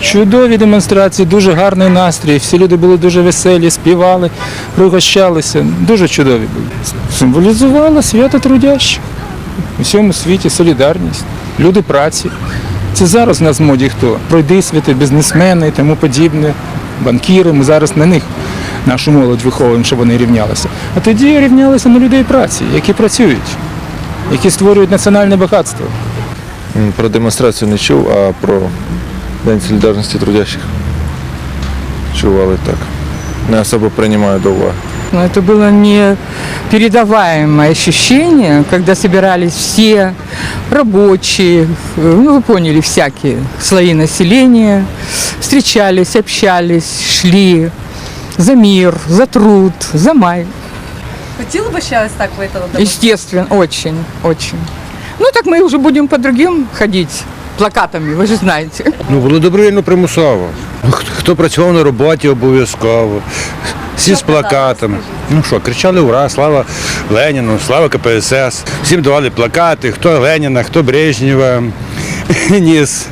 Чудові демонстрації, дуже гарний настрій. Всі люди були дуже веселі, співали, пригощалися. Дуже чудові були. Символізувало свято трудящих. У всьому світі солідарність, люди праці. Це зараз у нас в моді хто? Бізнесмени і тому подібне, банкіри. Ми зараз на них нашу молодь виховуємо, щоб вони рівнялися. А тоді рівнялися на людей праці, які працюють, які створюють національне багатство. Про демонстрацію не чув, а про День солідарності трудящих. Чували так. Не особо приймаю до уваги. Но это было непередаваемое ощущение, когда собирались все рабочие, э, ну вы поняли, всякие слои населения, встречались, общались, шли за мир, за труд, за май. Хотіли би ще ось так вийти до Естественно, очень, очень. Ну так мы уже будем по другим ходить Плакатами, ви ж знаєте. Ну, було добровільно примусово. Ну, хто- Хто працював на роботі, обов'язково. Всі з плакатами. Ну що, кричали ура, слава Леніну, слава КПСС. Всім давали плакати, хто Леніна, хто Брежнєва ніс.